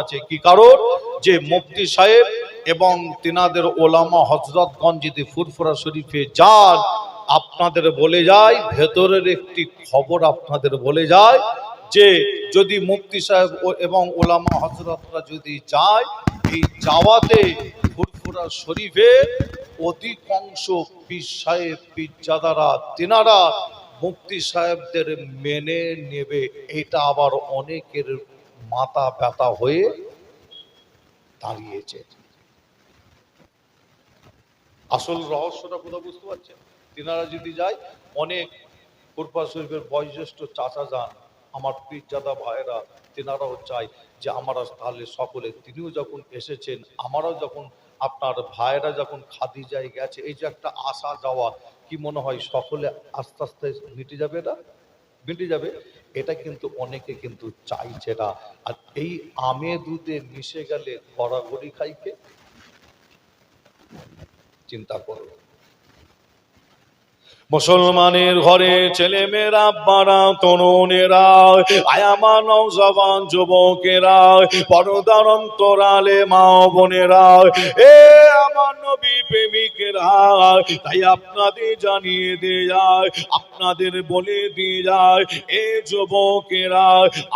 আছে কি কারণ? যে মুফতি সাহেব এবং তিনাদের ওলামা হজরতগঞ্জ যদি ফুরফুরা শরীফে যান, আপনাদের বলে যায়, ভেতরের একটি খবর আপনাদের বলে যায় যে যদি মুফতি সাহেব এবং ওলামা হজরতরা যদি যায় এই যাওয়াতে ফুরফুরা শরীফে অধিকাংশ পীর সাহেব পীরজাদারা তিনারা মুফতি সাহেবদের মেনে নেবে। এটা আবার অনেকের মাথা ব্যথা হয়ে দাঁড়িয়েছে। আসল রহস্যটা কোথাও বুঝতে পারছেন? তিনারা যদি যায়, অনেক কুরপা শরীফের বয়োজ্যেষ্ঠ চাচা যান, আমার পীরজাদা ভাইয়েরা, তেনারাও চাই যে আমরা তাহলে সকলে, তিনিও যখন এসেছেন, আমরাও যখন আপনার ভাইয়েরা যখন খাদি খাদিজায় গেছে, এই যে একটা আসা যাওয়া কি মনে হয় সকলে আস্তে আস্তে মিটে যাবে না মিটে যাবে, এটা কিন্তু অনেকে কিন্তু চাইছে না। আর এই আমে দুধে মিশে গেলে গড়াগড়ি খাইকে চিন্তা করো। মুসলমানের ঘরে ছেলে মেয়েরা বাড়া তরুণেরা, আয়ামা নৌজবান যুবকেরা, পরদার অন্তরালে মা বোনেরা, এ আমার নবী প্রেমিকেরা, তাই আপনাদের জানিয়ে দিয়ে আপনাদের বলে দিয়ে যায় এ যুবকেরা,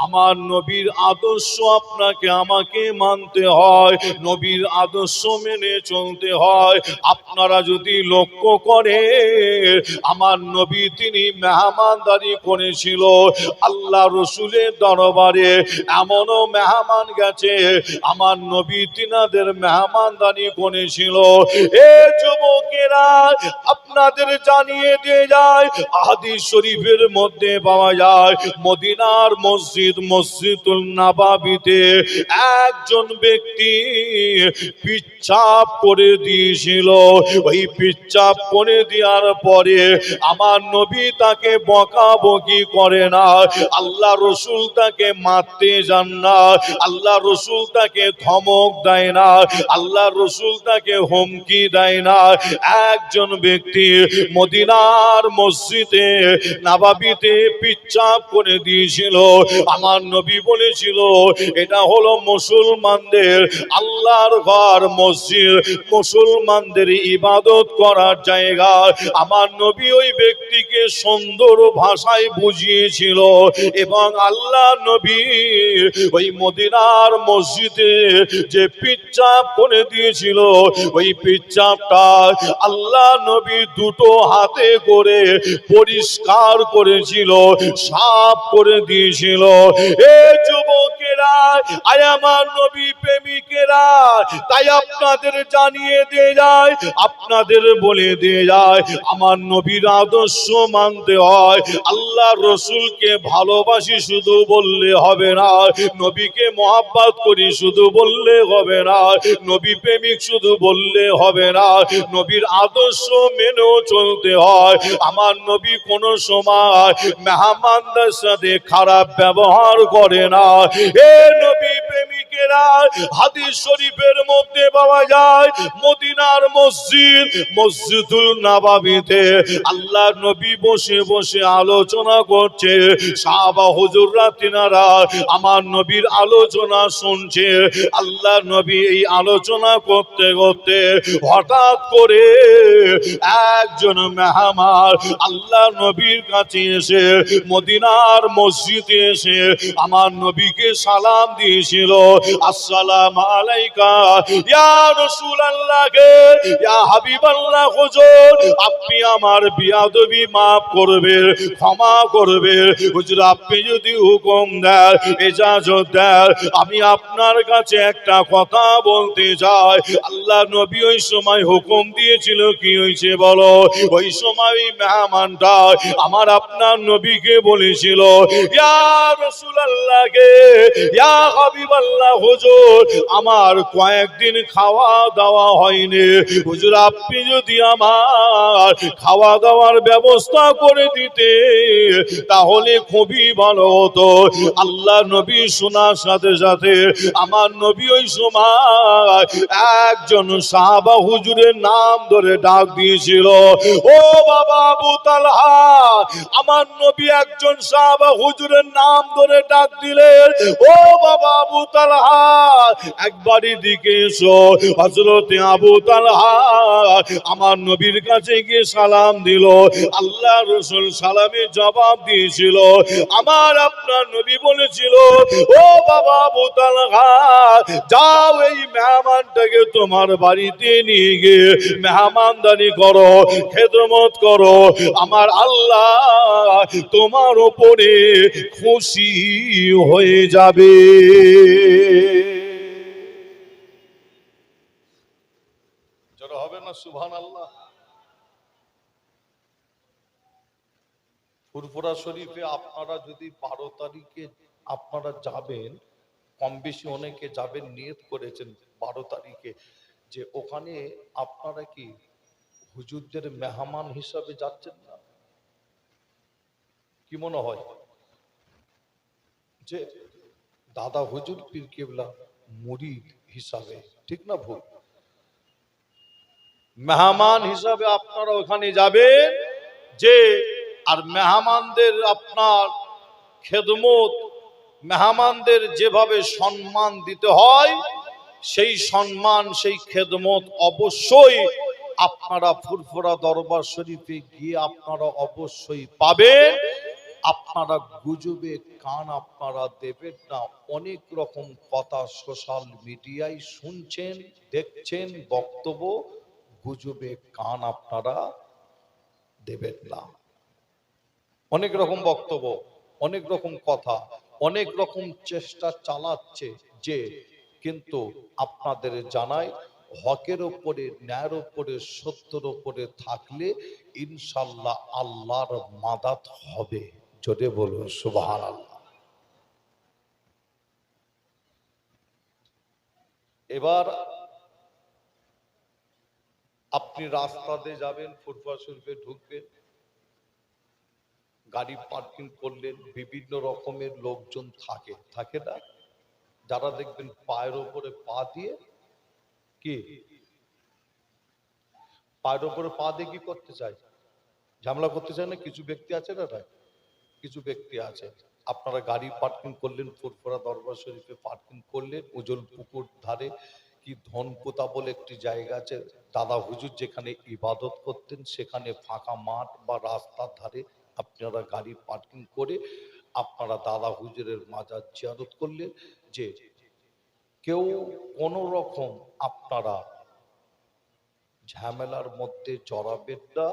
আমার নবীর আদর্শ আপনাকে আমাকে মানতে হয়, নবীর আদর্শ মেনে চলতে হয়, আপনারা যদি লক্ষ্য করে আমার নবী তিনি মেহমানদারি করেছিল। আল্লাহ রসুলের দরবারে এমনও মেহমান গেছে, আমার নবী তিনাদের মেহমানদারি করেছিল। এ যুবকেরা, আপনাদের জানিয়ে দিয়ে যায় আহাদিস শরীফের মধ্যে পাওয়া যায়, মদিনার মসজিদ, মসজিদুল নাবাবিতে একজন ব্যক্তি পিচ্ছাপ করে দিয়েছিল। ওই পিচ্ছাপ করে দেওয়ার পরে আমার নবী তাকে বকাবকি করে না। আল্লাহ রসুল তাকে মারতে যান না। আল্লাহ রসুল তাকে ধমক দেয় না। আল্লাহ রসুল তাকে হুমকি দেয় না। একজন ব্যক্তি মদিনার মসজিদে নাবাবিতে পিচ্ছাপ করে দিয়েছিল। আমার নবী বলেছিল, এটা হলো মুসলমানদের আল্লাহর ঘর, মসজিদ। মুসলমানদের ইবাদত করার জায়গা। আমার নবী ওই ব্যক্তিকে সুন্দর ভাষায় বুঝিয়েছিল এবং আল্লাহ নবী ওই মদিনার মসজিদে যে পিচ্চাপ করে দিয়েছিল, ওই পিচ্চাপটা আল্লাহ নবী দুটো হাতে করে পরিষ্কার করেছিল, সাফ করে দিয়েছিল। এ যুবকেরা, আয় আমার নবী প্রেমিকেরা, তাই আপনাদের জানিয়ে দিয়ে যায়, আপনাদের বলে দিয়ে যায়, আমার নবীর আদর্শ মানতে হয় আল্লাহ রসুলকে ভালোবাসি শুধু বললে হবে না। নবীকে মহাব্বাত করি শুধু বললে হবে না। নবী প্রেমিক শুধু বললে হবে না। নবীর আদর্শ মেনেও চলতে হয়। আমার নবী কোনো সময় মেহমানদের সাথে খারাপ ব্যবহার করে না। এ নবী প্রেমিকেরা, হাদিস শরীফের মধ্যে পাওয়া যায়, মদিনার মসজিদ, মসজিদুল নাবাবিতে আল্লাহ নবী বসে বসে আলোচনা করছে। সাহাবা হুজুররা, তিনারা আমার নবীর আলোচনা শুনছে। আল্লাহ নবী এই আলোচনা করতে করতে হঠাৎ করে একজন মেহমান আল্লাহ নবীর কাছে এসে মদিনার মসজিদে এসে আমার নবীকে সালাম দিয়েছিল। আসসালাম আলাইকা, ইয়া রাসূলুল্লাহকে ইয়া হাবিবাল্লাহ হুজুর, আপনি আমার বিয়াদবি মাফ করবে, ক্ষমা করবে। হুজুর, আপনি যদি হুকুম দেন, এজাজত দেন, আমি আপনার কাছে একটা কথা বলতে চাই। আল্লাহ নবী ওই সময় হুকুম দিয়েছিল, কি হয়েছে বলো? ওই সময় মেহমানটা আমার আপনার নবীকে বলেছিল আমার কয়েকদিন খাওয়া দাওয়া হয়নি। হুজুর, আপনি যদি আমার খাওয়া দাওয়ার ব্যবস্থা করে দিতে, তাহলে খুবই ভালো হতো। আল্লাহ নবী শোনার সাথে সাথে আমার নবী ওই সময় একজন সাহাবা হুজুরের নাম ধরে ডাক দিয়েছিল, ও বাবা আবু তালহা, আমার নবী একজন সাহাবা হুজুরের নাম ধরে ডাক দিলেন, ও বাবা আবু তালহা একবারই দিকে এসো। হজরতে আবু তালহা আমার নবীর কাছে গিয়ে সালাম দিল। আল্লাহ রসুল সালামের জবাব দিয়েছিল। আমার আপনার নবী বলেছিল, ও বাবা আবু তালহা, যাও এই মেহমানটাকে তোমার বাড়িতে নিয়ে গিয়ে মেহমানদারি করো, খেদমত করো। আমার আল্লাহ তোমার ওপরে খুশি হয়ে যাবে। হবে না সুবহান আল্লাহ ফুরফুরা শরীফে আপনারা যদি বারো তারিখে আপনারা যাবেন কম বেশি অনেকে যাবেন, নিয়ত করেছেন বারো তারিখে, যে ওখানে আপনারা কি হুজুরদের মেহমান হিসাবে যাচ্ছেন না? কি মনে হয়? যে দাদা হুজুর পীর কেবলা মুরিদ হিসাবে, ঠিক না ভুল? মেহমান হিসাবে আপনারা ওখানে যাবেন, যে আর মেহমানদের আপনার খেদমত, মেহমানদের যেভাবে সম্মান দিতে হয়, সেই সম্মান, সেই খেদমত অবশ্যই আপনারা ফুরফুরা দরবার শরীফে গিয়ে আপনারা অবশ্যই পাবেন। আপনারা গুজবে কান আপনারা দেবেন না। অনেক রকম কথা সোশ্যাল মিডিয়ায় শুনছেন, দেখছেন, বক্তব্য, গুজবে কান আপনারা দেবেন না। অনেক রকম বক্তব্য, অনেক রকম কথা, অনেক রকম চেষ্টা চালাচ্ছে যে, কিন্তু আপনাদের জানাই হকের ওপরে ন্যায়ের ওপরে সত্যের ওপরে থাকলে ইনশাল্লাহ আল্লাহর মাদাত হবে। জোরে বলুন সুবাহান আল্লাহ এবার আপনি রাস্তাতে যাবেন ফুটপাথ শরীফে ঢুকবেন গাড়ি পার্কিং করলেন বিভিন্ন রকমের লোকজন থাকে থাকে না? যারা দেখবেন পায়ের ওপরে পা দিয়ে কি? পায়ের ওপরে পা দিয়ে কি করতে চায়? ঝামেলা করতে চায় না? কিছু ব্যক্তি আছে না কিছু ব্যক্তি আছে। আপনারা গাড়ি পার্কিং করলেন, ফুরফুরা দরবার শরীফে পার্কিং করলেন উজল পুকুর ধারে কি ধনপোতা বলে একটি জায়গা আছে, দাদা হুজুর যেখানে ইবাদত করতেন, সেখানে ফাঁকা মাঠ বা রাস্তার ধারে আপনারা গাড়ি পার্কিং করে আপনারা দাদা হুজুরের মাজার জিয়ারত করলেন যে কেউ কোনো রকম আপনারা ঝামেলার মধ্যে জড়াবেন না,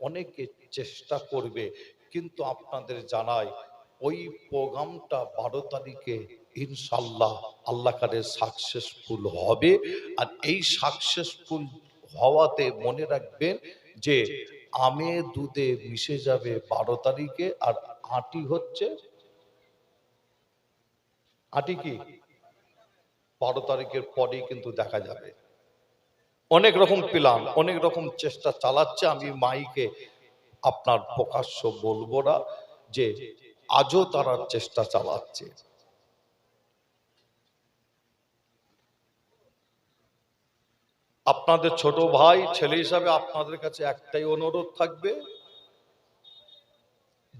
অনেকে চেষ্টা করবে। কিন্তু আপনাদের জানাই, ওই প্রোগ্রামটা বারো তারিখে ইনশাল্লাহ আল্লাহ কারে সাকসেসফুল হবে। আর এই সাকসেসফুল হওয়াতে মনে রাখবেন যে আমে দুধে মিশে যাবে বারো তারিখে আর আটি হচ্ছে আটি কি? বারো তারিখের পরেই কিন্তু দেখা যাবে। অনেক রকম প্ল্যান, অনেক রকম চেষ্টা চালাচ্ছে। আমি মাইকে আপনার প্রকাশ্য বলব না যে আজও তারা চেষ্টা চালাচ্ছে। আপনাদের ছোট ভাই, ছেলে হিসাবে আপনাদের কাছে একটাই অনুরোধ থাকবে,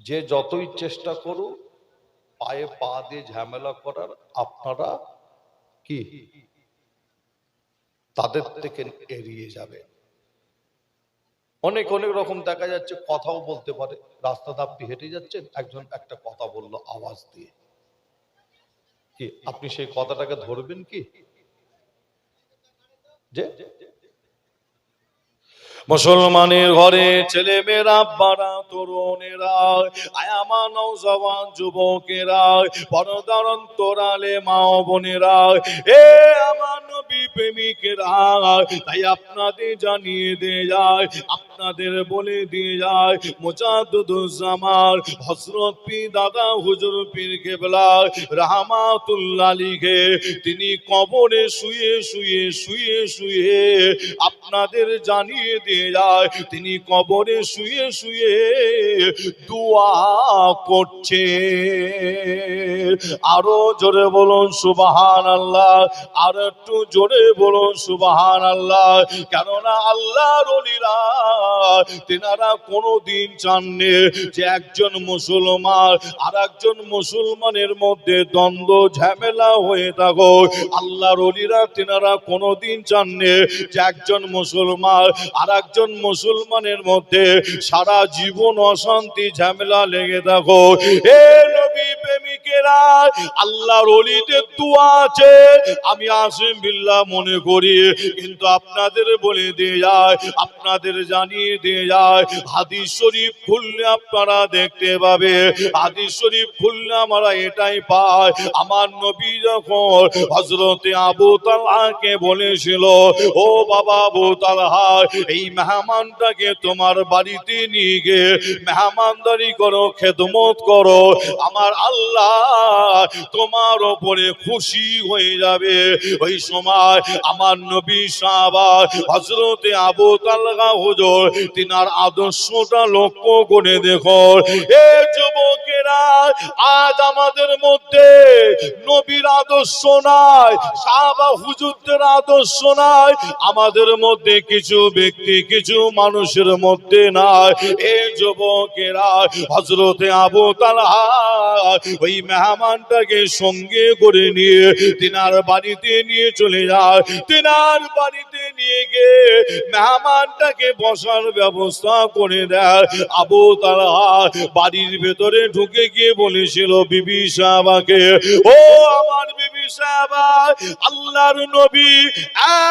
যে যতই চেষ্টা করুক, পায়ে পা দিয়ে ঝামেলা করার আপনারা কি? তাদের থেকে এড়িয়ে যাবে অনেক অনেক রকম দেখা যাচ্ছে, কথাও বলতে পারে। রাস্তাতে আপনি হেঁটে যাচ্ছেন, একজন একটা কথা বলল আওয়াজ দিয়ে। কি, আপনি সেই কথাটাকে ধরবেন কি? যে মুসলমানের ঘরে ছেলে মেয়েরা বাড়া তরুণেরা, আয়ামা নৌজওয়ান যুবকেরা পরদারণ তোরালে মা বোনেরা, এ আমার নবী প্রেমিকেরা, তাই আপনাদের জানিয়ে দিয়ে যায়, আপনাদের বলে দিয়ে যায় মোজাদুজ্জামান হজরত পি দাদা হুজুর পীর কেবলা, রাহমাতুল্লাহ লিখে তিনি কবরে শুয়ে শুয়ে শুয়ে শুয়ে আপনাদের জানিয়ে দিয়ে তিনি কবরে শুয়ে শুয়ে দোয়া করছে আরও জোরে বলুন সুবাহান আল্লাহ আর একটু জোরে বলুন সুবাহান আল্লাহ কেননা আল্লাহর অলিরা তেনারা কোনোদিন চাননি যে একজন মুসলমান আর একজন মুসলমানের মধ্যে দ্বন্দ্ব, ঝামেলা হয়ে থাকো আল্লাহ অলিরা তেনারা কোনোদিন চাননি যে একজন মুসলমান আর একজন মুসলমানের মধ্যে সারা জীবন অশান্তি ঝামেলা লেগে থাকো। এ নবী প্রেমিকেরা আল্লাহর অলিদের দোয়া আছে। আমি আসিম মনে করি, কিন্তু আপনাদের বলে দিয়ে যায়, আপনাদের জানিয়ে দিয়ে যায় শরীফ আপনারা দেখতে পাবে। শরীফ আমরা এটাই আমার নবী যখন হজরতে আবু তালহাকে বলেছিল, ও বাবা আবু তালহা, এই মেহমানটাকে তোমার বাড়িতে নিয়ে গিয়ে মেহমানদারি করো, খেদমত করো। আমার আল্লাহ তোমার ওপরে খুশি হয়ে যাবে। ওই সময় আমার নবী সাহাবা হজরতে আবু তালহা হুজুর, তিনার আদর্শটা লক্ষ্য করে দেখো। এ যুবকেরা, আজ আমাদের মধ্যে নবীর আদর্শ নাই, সাহাবা হুজুরদের আদর্শ নাই, আমাদের মধ্যে কিছু ব্যক্তি, কিছু মানুষের মধ্যে নাই। এ যুবকেরা হজরতে আবু তালহা, ওই মেহমানটাকে সঙ্গে করে নিয়ে তিনার বাড়িতে নিয়ে চলে যায়। তিনার বাড়িতে নিয়ে মেহমানটাকে বসার ব্যবস্থা করে দেয়। আবু তালহা বাড়ির ভেতরে ঢুকে গিয়ে বলেছিল, বিবি সাহাবাকে, ও আমার বিবি সাহাবা, আল্লাহর নবী,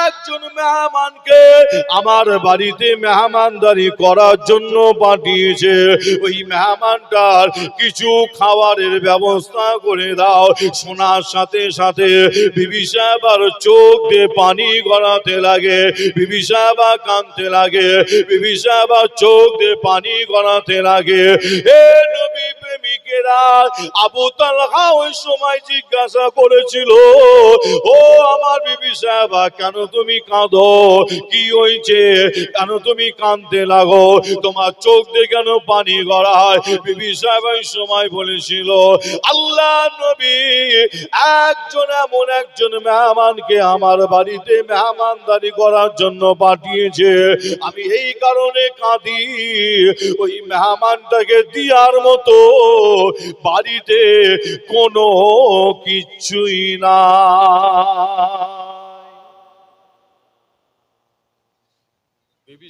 একজন মেহমানকে আমার বাড়িতে মেহমানদারি করার জন্য পাঠিয়েছে। ওই মেহমানটার কিছু খাবারের ব্যবস্থা করে দাও। শোনার সাথে সাথে বিবি সাহেবার চোখ দিয়ে পানি গড়াতে লাগে। বিবি সাহেবা কানতে লাগে বিবি সাহেবা চোখ দিয়ে পানি গড়াতে লাগে। এ নবী প্রেমিকেরা আবু তালহা ওই সময় জিজ্ঞাসা করেছিল, ও আমার বিবি সাহেবা, কেন তুমি কাঁদো? কি হয়েছে? কেন তুমি কাঁদতে লাগো? তোমার চোখ দিয়ে কেন পানি গড়ায়? বিবি সাহেব ওই সময় বলেছিল, আল্লাহ নবী, একজন এমন একজন মেহমানকে আমার বাড়িতে মেহমানদারি করার জন্য পাঠিয়েছে। আমি এই কারণে কাঁদি। ওই মেহমানটাকে দিয়ার মতো বাড়িতে কোনো কিছুই না বিবি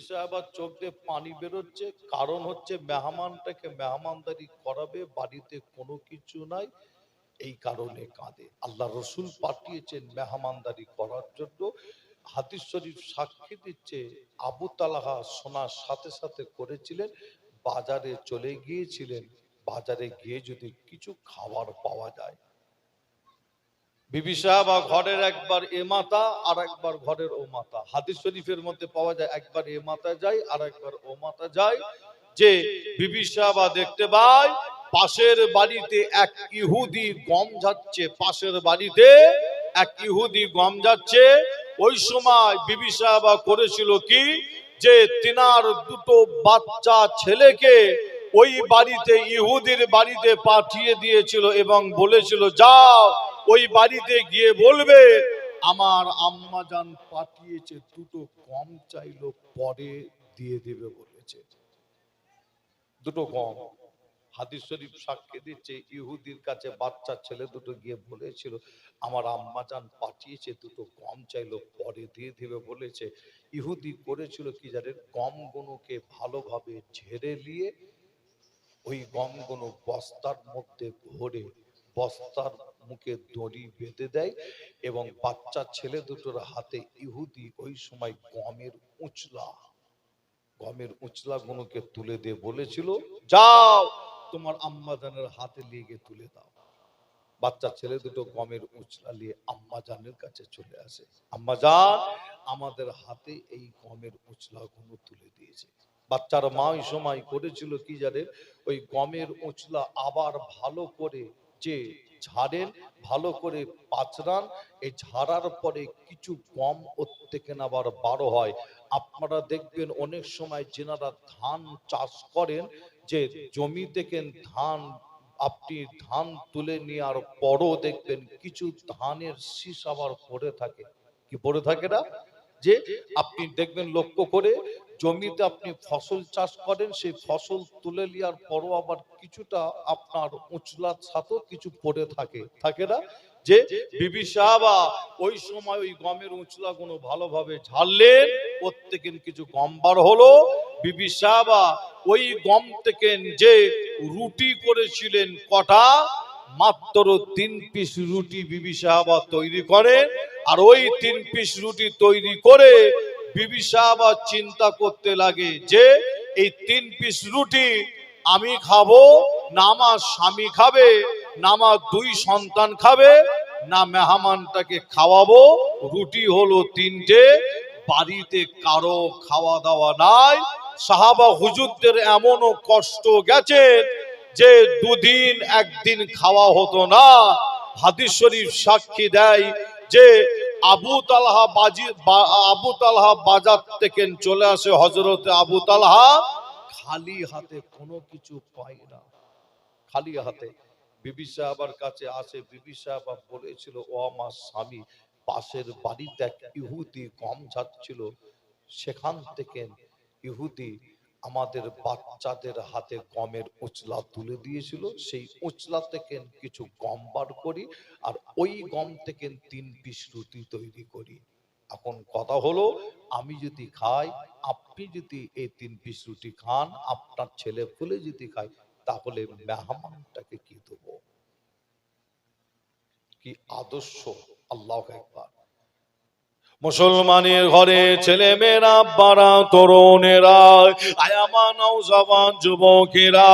পানি বেরোচ্ছে, কারণ হচ্ছে মেহমানটাকে মেহমানদারি করাবে, বাড়িতে কোনো কিছু নাই, এই কারণে কাঁদে। আল্লাহ রসুল পাঠিয়েছেন মেহমানদারি করার জন্য। হাদিস শরীফ সাক্ষী দিচ্ছে, আবু তালাহা শোনার সাথে সাথে করেছিলেন, বাজারে চলে গিয়েছিলেন। বাজারে গিয়ে যদি কিছু খাবার পাওয়া যায়। বিবি সাহেব ঘরের একবার এ মাতা, আর একবার ঘরের ও মাতা। হাদিস শরীফের মধ্যে পাওয়া যায়, একবার এ মাতা যায়, আর একবার ও মাতা যায়। যে বিবি সাহেবা দেখতে পায়, পাশের বাড়িতে এক ইহুদি গম যাচ্ছে পাশের বাড়িতে এক ইহুদি গম যাচ্ছে ওই সময় বিবি সাহেবা করেছিল কি? যে তিনার দুটো বাচ্চা ছেলেকে ওই বাড়িতে, ইহুদির বাড়িতে পাঠিয়ে দিয়েছিল এবং বলেছিল, যাও, ওই বাড়িতে গিয়ে বলবে, আমার আম্মা জান পাঠিয়েছে, দুটো কম চাইলো পরে দিয়ে দেবে বলেছে। দুটো কম হাদিস শরীফ সাক্ষী দিচ্ছে, ইহুদির কাছে বাচ্চা ছেলে দুটো গিয়ে বলেছিল, আমার আম্মা জান পাঠিয়েছে, দুটো কম চাইলো পরে দিয়ে দেবে বলেছে। ইহুদি করেছিল কি জানেন? গমগুলোকে ভালোভাবে ঝেড়ে নিয়ে ওই গমগুলো বস্তার মধ্যে ভরে বস্তার মুখে দড়ি বেঁধে দেয় এবং বাচ্চা ছেলে দুটোর হাতে ইহুদি ওই সময় গমের উচলা গমের উচলা গুলোকে তুলে দিয়ে বলেছিল, যাও, তোমার আম্মাজানের হাতে নিয়ে গিয়ে তুলে দাও। বাচ্চা ছেলে দুটো গমের উচলা নিয়ে আম্মাজানের কাছে চলে আসে। আম্মাজান আমাদের হাতে এই গমের উচলা গুলো তুলে দিয়েছে। বাচ্চার মা ওই সময় করেছিল কি জানেন ওই গমের উঁচলা আবার ভালো করে যে ঝাড়েন, ভালো করে পাচরান এই ঝাড়ার পরে কিছু গম ওর থেকে আবার বারো হয়। আপনারা দেখবেন অনেক সময় যেনারা ধান চাষ করেন, যে জমি থেকে ধান, আপনি ধান তুলে নেওয়ার পরও দেখবেন কিছু ধানের শীষ আবার পড়ে থাকে। কি পড়ে থাকে না? যে আপনি দেখবেন লক্ষ্য করে জমিতে আপনি ফসল চাষ করেন, সেই ফসল তুলে নেওয়ার পরও আবার কিছুটা আপনার উঁচলার সাথেও কিছু পড়ে থাকে। থাকে না? যে বিবি সাহাবা ওই সময় ওই গমের উঁচলা গুলো ভালোভাবে ঝাড়লেন প্রত্যেকের কিছু গম বার হলো। বিবি সাহাবা ওই গম থেকে যে রুটি করেছিলেন কটা, মাত্র তিন পিস রুটি বিবি সাহাবা তৈরি করেন। আর ওই তিন পিস রুটি তৈরি করে বিবি সাহাবা চিন্তা করতে লাগে যে, এই তিন পিস রুটি আমি খাব, না আমার স্বামী খাবে, না আমার দুই সন্তান খাবে, না মেহমানটাকে খাওয়াবো। রুটি হলো তিনটে, বাড়িতে কারও খাওয়া দাওয়া নাই। সাহাবা হুজুরদের এমনও কষ্ট গেছে যে, দুদিন একদিন খাওয়া হতো না। হাদিস শরীফ সাক্ষী দেয় যে আবু তালহা বাজি আবু তালহা বাজার থেকে চলে আসে হজরতে আবু তালহা। খালি হাতে কোনো কিছু পায় না। খালি হাতে। বিবি সাহাবার কাছে আসে। বিবি সাহাবা বলেছিল, ও আমার স্বামী, পাশের বাড়িতে ইহুদি গম যাচ্ছিল সেখান থেকে ইহুদি আমাদের বাচ্চাদের হাতে গমের উচলা তুলে দিয়েছিল। সেই উচলা থেকে কিছু গম বার করি আর ওই গম থেকে তিন পিস রুটি তৈরি করি। এখন কথা হলো, আমি যদি খাই, আপনি যদি এই তিন পিস রুটি খান, আপনার ছেলে ফুলে যদি খায়, তাহলে মেহমানটাকে কি দেবো? কি আদর্শ? আল্লাহ একবার মুসলমানের ঘরে ছেলে মেয়েরা বাড়া তরুণেরা আয়ামা জবান যুবকেরা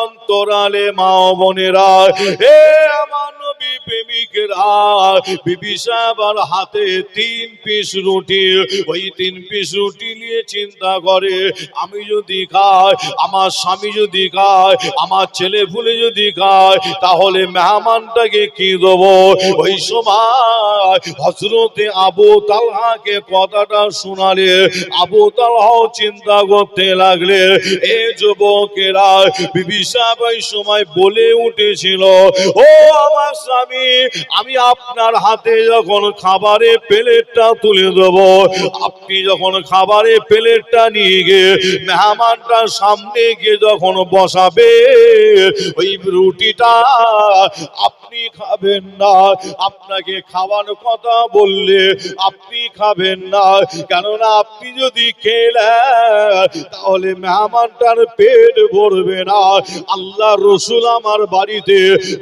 অন্তরালে মা বোনেরা হে আমার নবী হাতে তিন পিস রুটি, ওই তিন পিস রুটি নিয়ে চিন্তা করে, আমি যদি খাই, আমার স্বামী যদি খায়, আমার ছেলে ফুলে যদি খায়, তাহলে মেহমানটাকে কি দেবো? ওই সময় হজরতে আবু তালহাকে কথাটা শোনালে, আবু তালহাও চিন্তা করতে লাগলে, এ যুবকেরা, বিবি সাহেব সময় বলে উঠেছিল, ও আমার স্বামী, আমি আপনার হাতে যখন খাবারের প্লেটটা তুলে দেব, আপনি যখন খাবারের প্লেটটা নিয়ে গিয়ে মেহমানটার সামনে গিয়ে যখন বসাবে, ওই রুটিটা আপনি খাবেন না, আপনাকে খাওয়ার কথা বললে আপনি খাবেন না। কেননা আপনি যদি খেলেন, তাহলে মেহমানটার পেট ভরবে না। আল্লাহ রসুল আমার বাড়িতে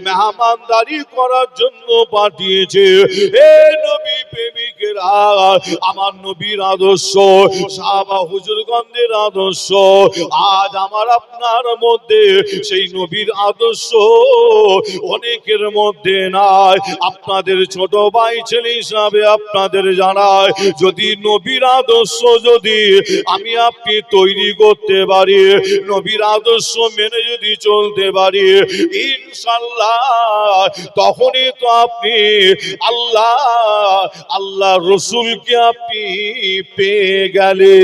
মেহমানদারি করার জন্য পাঠিয়েছে। এ নবী প্রেমিকেরা, আমার নবীর আদর্শ, সাহাবা হুজুরগঞ্জের আদর্শ, আজ আমার আপনার মধ্যে সেই নবীর আদর্শ অনেকের মধ্যে নাই। আপনাদের ছোট ভাই ছেলে হিসাবে আপনাদের জানায় যদি নবীর আদর্শ যদি আমি আপনি তৈরি করতে পারি, নবীর আদর্শ মেনে যদি চলতে পারি, ইনশাল্লাহ তখনই তো আপনি আল্লাহ আল্লাহ রসুলকে আপনি পেয়ে গেলে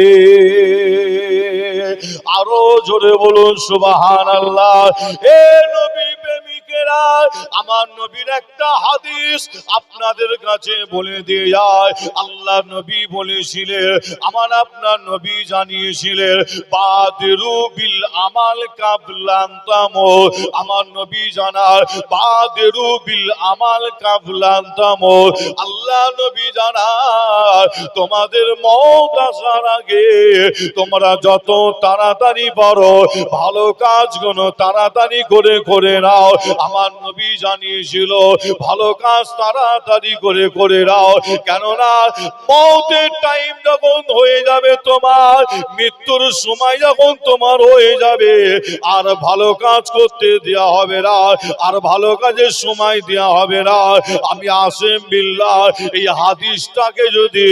আরও জোরে বলুন সুবাহান আল্লাহ এ নবী প্রেমিকেরা আমার নবীর একটা হাদিস আপনাদের কাছে বলে দিয়ে যায়। আল্লাহ নবী বলেছিলেন, আমার আপনার নবী জানিয়েছিলেন, বাদরু বিল আমাল কাবলান্তাম আমার নবী জানার বাদরু বিল আমাল কাবলান্তাম আল্লাহ নবী জানার, তোমাদের মত আসার আগে তোমরা যত তাড়াতাড়ি পারো, ভালো কাজগুলো তাড়াতাড়ি করে করে নাও। আমার নবী জানিয়েছিল, ভালো কাজ তাড়াতাড়ি করে করে নাও। কেননা মতের টাইম যখন হয়ে যাবে তোমার, মৃত্যুর সময় যখন তোমার হয়ে যাবে, আর ভালো কাজ করতে দেওয়া হবে না, আর ভালো কাজের সময় দেওয়া হবে না। আমি আসেম বিল্লাহ এই হাদিসটাকে যদি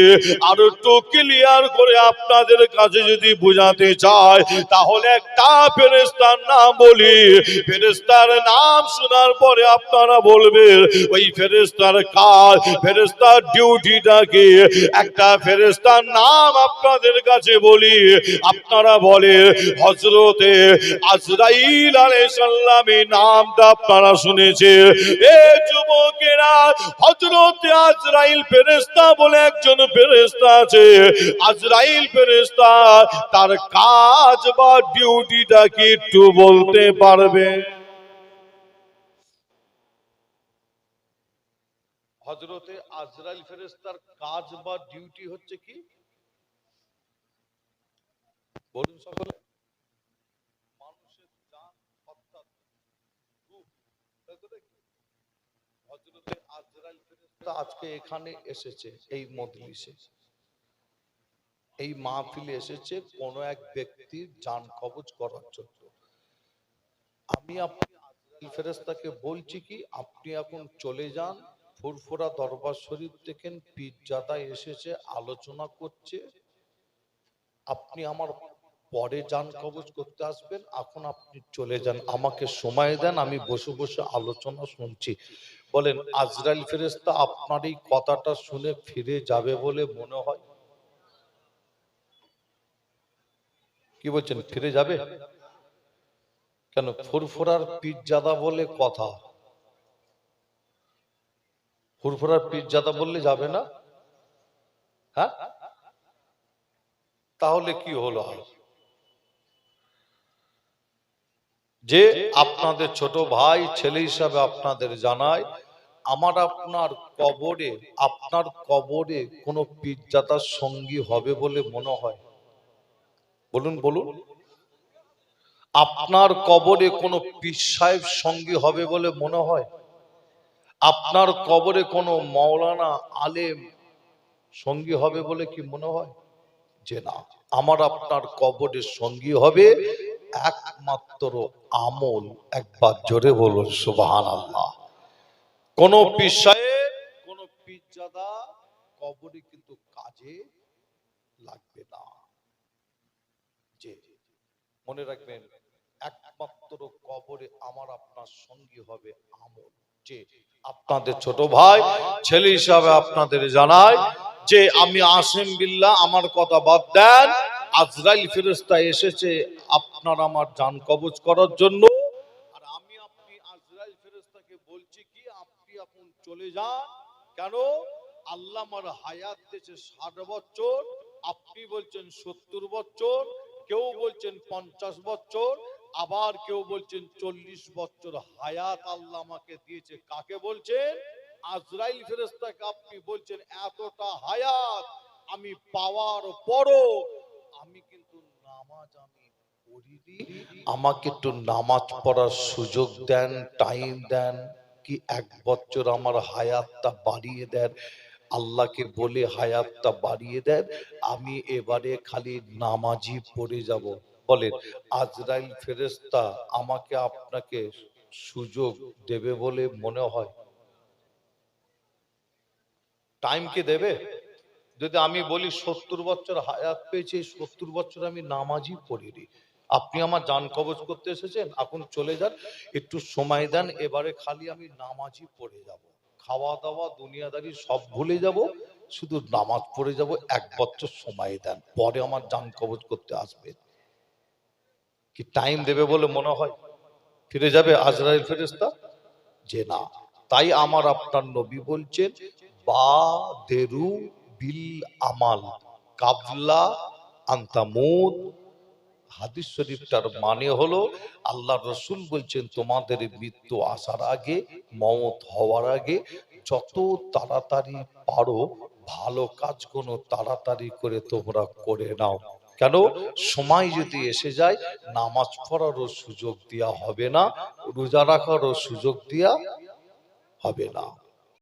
আরও একটু ক্লিয়ার করে আপনাদের কাছে যদি বোঝাতে চাই, তাহলে একটা ফেরেস্তার নাম বলি। ফেরেস্তার নাম শোনার পরে আপনারা বলবেন, ওই ফেরেস্তার কাজ ফেরেস্তার ডিউটিটা কি? একটা ফেরেস্তার নাম আপনাদের কাছে বলি। আপনারা বলে হজরতে আজরাইল আলাইসাল্লামের নামটা আপনারা শুনেছে এ যুবকেরা হজরতে আজরাইল ফেরেস্তা বলে একজন ফেরেস্তা আছে। আজরাইল ফেরেস্তা তার কাজ বা ডিউটিটা কি একটু বলতে পারবে? হজরতে আজরাইল ফেরেস্তার কাজ বা ডিউটি হচ্ছে কি? বলুন সকলে মানুষের জান অর্থাৎ রূহ, তাই তো নাকি? হজরতে আজরাইল ফেরেশতা আজকে এখানে এসেছে এই মজলিসে। এই মাহফিলে এসেছে কোন এক ব্যক্তির জান কবজ করার জন্য। আমি আপনি ফেরেশতাকে বলছি কি, আপনি এখন চলে যান, ফুরফুরা দরবার শরীফ দেখেন, পীরজাদা এসেছে, আলোচনা করছে। আপনি আমার পরে যান, কবজ করতে আসবেন। এখন আপনি চলে যান। আমাকে সময় দেন, আমি বসে বসে আলোচনা শুনছি। বলেন, আজরাইল ফেরেস্তা আপনার এই কথাটা শুনে ফিরে যাবে বলে মনে হয়? কি বলছেন, ফিরে যাবে? কেন, ফুরফুরার পীরজাদা বলে কথা? ফুরফুরার পীরজাদা বললে যাবে না? হ্যাঁ? তাহলে কি হলো আর যে আপনাদের ছোট ভাই, ছেলে হিসাবে আপনাদের জানায়, আমার আপনার কবরে আপনার কবরে কোনো পীরজাতার সঙ্গী হবে বলে মনে হয়? বলুন বলুন। আপনার কবরে কোনো পীর সাহেব সঙ্গী হবে বলে মনে হয়? আপনার কবরে কোনো মাওলানা আলেম সঙ্গী হবে বলে কি মনে হয়? যে না, আমার আপনার কবরের সঙ্গী হবে একমাত্র আমল, একবার জোরে বলুন সুবাহান আল্লাহ কোন বিষয়ে কোন পিজ্জাদা কবরে কিন্তু কাজে লাগবে না। মনে রাখবেন, একমাত্র কবরে আমার, আপনার সঙ্গী হবে আমল। আপনাদের ছোট ভাই, ছেলে হিসাবে আপনাদের জানায় যে আমি আসিম বিল্লা আমার কথা বাদ দেন। আজরাইল ফেরেস্তা এসেছে আপনার আমার জান কবজ করার জন্য। আর আমি আপনি আজরাইল ফেরেস্তাকে বলছি কি, আপনি এখন চলে যান। কেন? আল্লাহ আমার হায়াত দিয়েছে ষাট বছর, আপনি বলছেন সত্তর বছর, কেউ বলছেন পঞ্চাশ বছর। আবার কেউ বলছেন, চল্লিশ বছর হায়াত আল্লাহ আমাকে দিয়েছে। কাকে বলছেন? আজরাইল ফেরেস্তাকে আপনি বলছেন, এতটা হায়াত আমি পাওয়ার পরও আমি কিন্তু নামাজ আমি আমাকে একটু নামাজ পড়ার সুযোগ দেন, টাইম দেন, কি এক বছর আমার হায়াতটা বাড়িয়ে দেন। আল্লাহকে বলে হায়াতটা বাড়িয়ে দেন, আমি এবারে খালি নামাজই পড়ে যাব। বলেন, আজরাইল ফেরেস্তা আমাকে আপনাকে সুযোগ দেবে বলে মনে হয়। টাইম কে দেবে? যদি আমি বলি সত্তর বছর হায়াত পেয়েছি সত্তর বছর আমি নামাজই পড়িনি। আপনি আমার জান কবজ করতে এসেছেন, এখন চলে যান, একটু সময় দেন, এবারে খালি আমি নামাজই পড়ে যাব। খাওয়া দাওয়া দুনিয়াদারি সব ভুলে যাব, শুধু নামাজ পড়ে যাব, এক বছর সময় দেন, পরে আমার জান কবজ করতে আসবে কি টাইম দেবে বলে মনে হয়? ফিরে যাবে আজরাইল ফেরেস্তা যে না। তাই আমার আপনার নবী বলছেন, বা দেরু বিল আমাল কাবলা আন্তামুদ হাদিস শরীফটার মানে হলো, আল্লাহ রসুল বলছেন, তোমাদের মৃত্যু আসার আগে মমত হওয়ার আগে, যত তাড়াতাড়ি পারো, ভালো কাজগুলো তাড়াতাড়ি করে তোমরা করে নাও। কেন? সময় যদি এসে যায়, নামাজ পড়ারও সুযোগ দেওয়া হবে না, রোজা রাখারও সুযোগ দেওয়া হবে না।